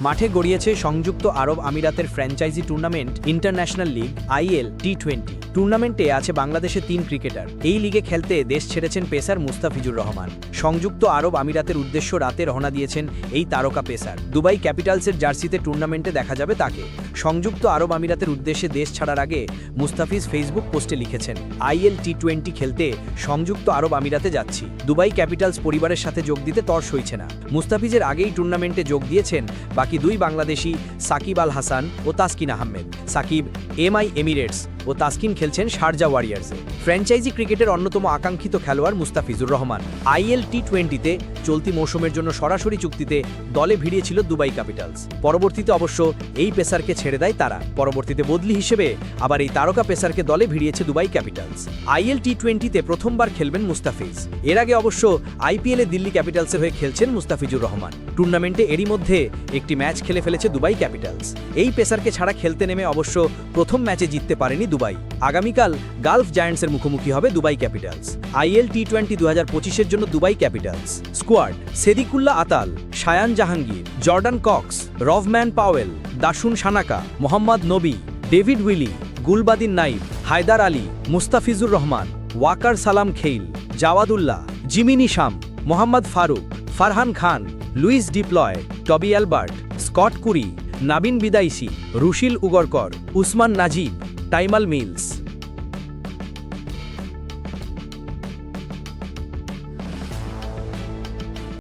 মাঠে গড়িয়েছে সংযুক্ত আরব আমিরাতের franchise tournament international league IL T twenty. টুর্নামেন্টে আছে বাংলাদেশের তিন ক্রিকেটার। এই লিগে খেলতে দেশ ছেড়েছেন পেসার মুস্তাফিজুর রহমান। সংযুক্ত আরব আমিরাতের উদ্দেশ্য রাতে রওনা দিয়েছেন এই তারকা পেসার। দুবাই ক্যাপিটালসের জার্সিতে টুর্নামেন্টে দেখা যাবে তাকে। সংযুক্ত আরব আমিরাতের উদ্দেশ্যে দেশ ছাড়ার আগে মুস্তাফিজ ফেসবুক পোস্টে লিখেছেন, আইএল টি টোয়েন্টি খেলতে সংযুক্ত আরব আমিরাতে যাচ্ছি। দুবাই ক্যাপিটালস পরিবারের সাথে যোগ দিতে তর সইছে না। মুস্তাফিজের আগেই টুর্নামেন্টে যোগ দিয়েছেন বাকি দুই বাংলাদেশি সাকিব আল হাসান ও তাসকিন আহমেদ। সাকিব এমআই এমিরেটস ও তাসকিন খেলছেন শারজা ওয়ারিয়ার্সে। ফ্র্যাঞ্চাইজি ক্রিকেটের অন্যতম আকাঙ্ক্ষিত খেলোয়াড় মুস্তাফিজুর রহমান। আইএল টি টোয়েন্টিতে চলতি মৌসুমের জন্য সরাসরি চুক্তিতে দলে ভিড়িয়েছিল দুবাই ক্যাপিটালস। পরবর্তীতে অবশ্য এই পেসারকে ছেড়ে দেয় তারা। পরবর্তীতে বদলি হিসেবে আবার এই তারকা পেসারকে দলে ভিড়িয়েছে দুবাই ক্যাপিটালস। আইএল টি টোয়েন্টিতে প্রথমবার খেলবেন মুস্তাফিজ। এর আগে অবশ্য আইপিএলে দিল্লি ক্যাপিটালসের হয়ে খেলছেন মুস্তাফিজুর রহমান। টুর্নামেন্টে এরই মধ্যে একটি ম্যাচ খেলে ফেলেছে দুবাই ক্যাপিটালস। এই পেসারকে ছাড়া খেলতে নেমে অবশ্য প্রথম ম্যাচে জিততে পারেনি দুবাই। আগামীকাল গালফ জায়ান্টসের মুখোমুখি হবে Dubai Capitals. IL T twenty দু হাজার পঁচিশের জন্য Dubai Capitals. Squad, Sediqullah Atal, Shayan Jahangir, Jordan Cox, Rovman Powell Dasun Shanaka, Mohammad Nabi, David Willey, Gulbadin Naib Haider Ali, Mustafizur Rahman, Waqar Salam খেইল, Jawadullah Gemini শাম Mohammad Faruk, Farhan Khan, Luis deploy, Toby Albert, Scott Currie, নাবিন Bidaisee Rushil Ugarkar, Usman Najib, Tymal Mills.